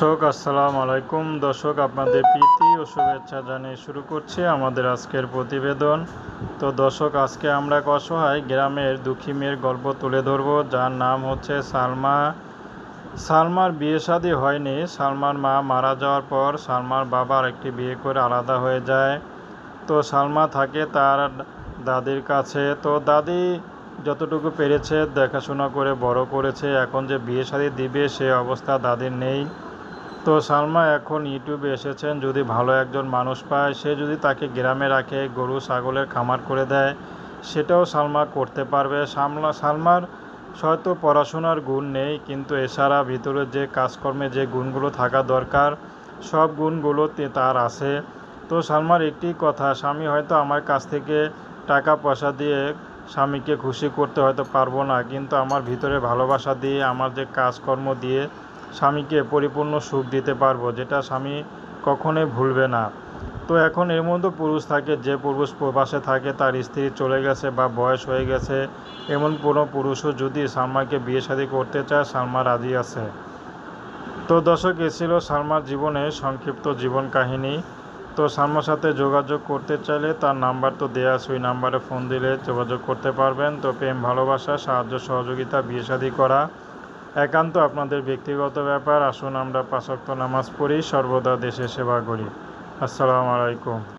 দর্শক, আসসালাম আলাইকুম। দর্শক, আপনাদের প্রীতি ও শুভেচ্ছা জানিয়ে শুরু করছি আমাদের আজকের প্রতিবেদন। তো দর্শক, আজকে আমরা অসহায় গ্রামের দুঃখী মেয়ের গল্প তুলে ধরব, যার নাম হচ্ছে সালমা। সালমার বিয়ে শাদী হয়নি। সালমার মা মারা যাওয়ার পর সালমার বাবার একটি বিয়ে করে আলাদা হয়ে যায়। তো সালমা থাকে তার দাদির কাছে। তো দাদি যতটুকু পেরেছে, দেখাশোনা করে বড় করেছে। এখন যে বিয়ে শাদী দিবে, সে অবস্থা দাদির নেই। তো সালমা, এখন ইউটিউবে এসেছেন। যদি ভালো একজন মানুষ পায়, সে যদি তাকে গ্রামে রাখে, গরু, ছাগলের খামার করে দেয়, সেটাও সালমা করতে পারবে। সামলা, সালমার হয়তো পড়াশোনার গুণ নেই, কিন্তু এছাড়া ভিতরে যে কাজকর্মে যে গুণগুলো থাকা দরকার, সব গুণগুলো তার আছে। তো সালমার একটি কথা, স্বামী হয়তো আমার কাছ থেকে টাকা পয়সা দিয়ে স্বামীকে খুশি করতে হয়তো পারব না, কিন্তু আমার ভিতরে ভালোবাসা দিয়ে, আমার যে কাজকর্ম দিয়ে স্বামীকে পরিপূর্ণ সুখ দিতে পারব, যেটা স্বামী কখনোই ভুলবে না। তো এখন এর মধ্যে পুরুষ থাকে, যে পুরুষ প্রবাসে থাকে, তার স্ত্রী চলে গেছে বা বয়স হয়ে গেছে, এমন কোনো পুরুষও যদি সালমাকে বিয়ে শাদী করতে চায়, সালমা রাজি আছে। তো দর্শক, এ ছিল সালমার জীবনে সংক্ষিপ্ত জীবন কাহিনী। তো সালমার সাথে যোগাযোগ করতে চাইলে তার নাম্বার তো দেওয়া আছে, ওই নাম্বারে ফোন দিলে যোগাযোগ করতে পারবেন। তো প্রেম, ভালোবাসা, সাহায্য, সহযোগিতা, বিয়ে শাদী করা। একান্ত আপনাদের ব্যক্তিগত ব্যাপার। আসুন আমরা পাঁচক্ত নামাজ পড়ি, সর্বদা দেশের সেবা করি। আসসালামু আলাইকুম।